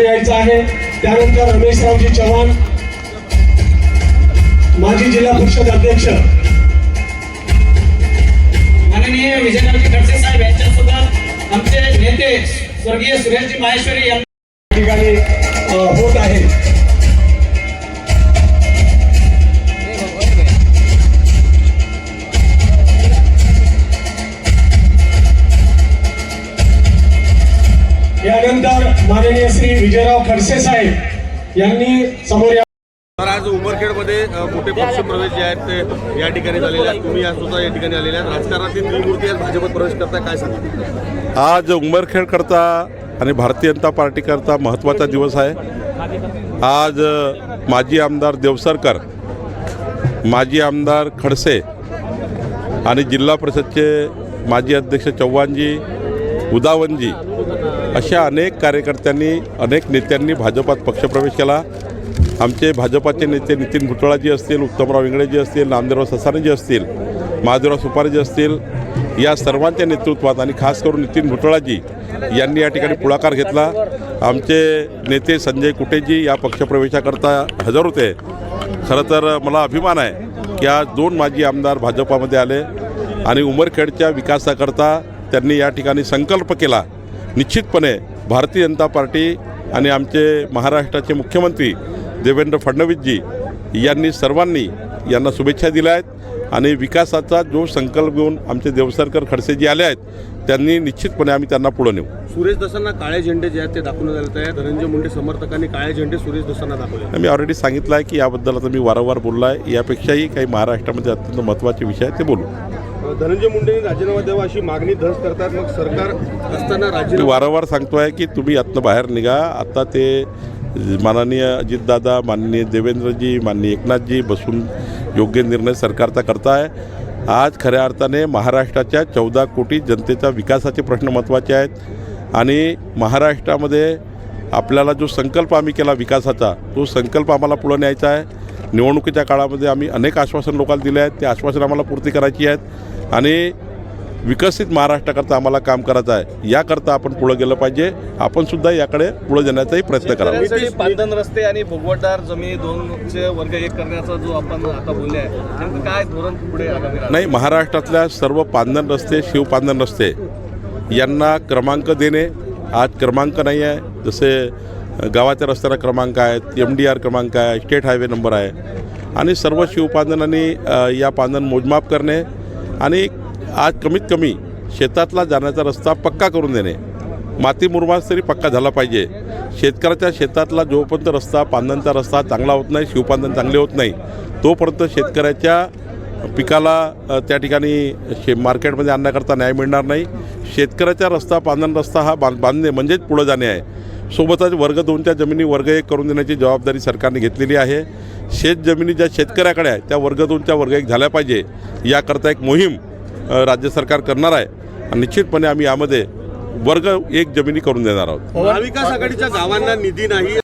समोर यायचं आहे. त्यानंतर रमेशरावजी चव्हाण माजी जिल्हा परिषद अध्यक्ष. माननीय विजयरावजी खडसे साहेब यांच्यासोबत आमचे नेते स्वर्गीय सुरेशजी माहेश्वरी यांना ठिकाणी होत आहे. यानंतर माननीय श्री विजयराव खडसे साहेब यांनी समोर या तर आज उमरखेडमध्ये मोठे पक्ष प्रवेश जे आहेत ते या ठिकाणी झालेले आहेत. तुम्ही या सुद्धा या ठिकाणी आलेले आहेत. राजकारणातील त्रिमूर्ती आज भाजपत प्रवेश करताय काय सांगा? आज उंबरखेडकरता आणि भारतीय जनता पार्टीकरता महत्त्वाचा दिवस आहे. आज माजी आमदार देवसरकर माजी आमदार खडसे आणि जिल्हा परिषदचे माजी अध्यक्ष चव्हाणजी उदावनजी अशा अनेक कार्यकर्त्यांनी अनेक नेत्यांनी भाजपात पक्षप्रवेश केला. आमचे भाजपाचे नेते नितीन भुतळाजी असतील उत्तमराव इंगळेजी असतील नामदेवराव ससानेजी असतील महादेवराव सुपारेजी असतील या सर्वांच्या नेतृत्वात आणि खास करून नितीन भुतळाजी यांनी या ठिकाणी पुढाकार घेतला. आमचे नेते संजय कुटेजी या पक्षप्रवेशाकरता हजर होते. खरं तर मला अभिमान आहे की आज दोन माजी आमदार भाजपामध्ये आले आणि उमरखेडच्या विकासाकरता त्यांनी या ठिकाणी संकल्प केला. निश्चितपणे भारतीय जनता पार्टी आणि आमचे महाराष्ट्राचे मुख्यमंत्री देवेंद्र फडणवीसजी यांनी सर्वांनी यांना शुभेच्छा दिल्या आहेत आणि विकासाचा जो संकल्प घेऊन आमचे देवसरकर खडसेजी आले आहेत त्यांनी निश्चितपणे आम्ही त्यांना पुढं नेऊ. सुरेश दसांना काळे झेंडे जे आहेत ते दाखवण्यात आले आहेत. धनंजय मुंडे समर्थकांनी काळे झेंडे सुरेश दसांना दाखवले मी ऑलरेडी सांगितलं आहे की याबद्दल आता मी वारंवार बोललो आहे. यापेक्षाही काही महाराष्ट्रामध्ये अत्यंत महत्त्वाचे विषय आहेत ते बोलू. धनंजय मुंडेंनी राजीनामा द्यावा अशी मागणी धस करतात. मग सरकार असताना मी राजीनामा वारंवार सांगतो आहे की तुम्ही आत्ता बाहेर निघा. आता ते माननीय अजितदादा माननीय देवेंद्रजी माननीय एकनाथजी बसून योग्य निर्णय सरकारचा करताय. आज खऱ्या अर्थाने महाराष्ट्राच्या चौदा कोटी जनतेचा विकासाचे प्रश्न महत्त्वाचे आहेत. आणि महाराष्ट्रामध्ये आपल्याला जो संकल्प आम्ही केला विकासाचा तो संकल्प आम्हाला पुढं न्यायचा आहे. निवडणुकीच्या काळामध्ये आम्ही अनेक आश्वासन लोकांना दिले आहेत. ते आश्वासन आम्हाला पूर्ती करायची आहेत. आणि विकसित महाराष्ट्राकरता आम्हाला काम करायचं आहे. याकरता आपण पुढं गेलं पाहिजे. आपण सुद्धा याकडे पुढं जाण्याचाही प्रयत्न करावा. पांदन रस्ते आणि भोगवटदार जमिनी दोनचे वर्ग एक करण्याचा जो आपण आता बोलले आहे काय धोरण पुढे? नाही महाराष्ट्रातल्या सर्व पांदन रस्ते शिवपांदन रस्ते यांना क्रमांक देणे आज क्रमांक नाही आहे. जसे गावाच्या रस्त्याला क्रमांक आहेत एम डी आर क्रमांक आहे स्टेट हायवे नंबर आहे. आणि सर्व शिवपांधनांनी या पांदन मोजमाप करणे आणि आज कमीत कमी शेतातला जाण्याचा रस्ता पक्का करून देणे. माती मुरमास तरी पक्का झाला पाहिजे. शेतकऱ्याच्या शेतातला जोपर्यंत रस्ता पांधनचा रस्ता चांगला होत नाही शिवपांदन चांगले होत नाही तोपर्यंत शेतकऱ्याच्या पिकाला त्या ठिकाणी शे मार्केटमध्ये आणण्याकरता न्याय मिळणार नाही. शेतकऱ्याचा रस्ता पांधन रस्ता हा बांध बांधणे म्हणजेच पुढं जाणे आहे. सोबतच वर्ग दोनच्या जमिनी वर्ग एक करून देण्याची जबाबदारी सरकारने घेतलेली आहे. शेत जमिनी ज्या शेतकऱ्याकडे आहे त्या वर्ग दोनच्या वर्ग एक झाल्या पाहिजे याकरता एक मोहीम राज्य सरकार करणार आहे. आणि निश्चितपणे आम्ही यामध्ये वर्ग एक जमिनी करून देणार आहोत. महाविकास आघाडीच्या गावांना निधी नाही.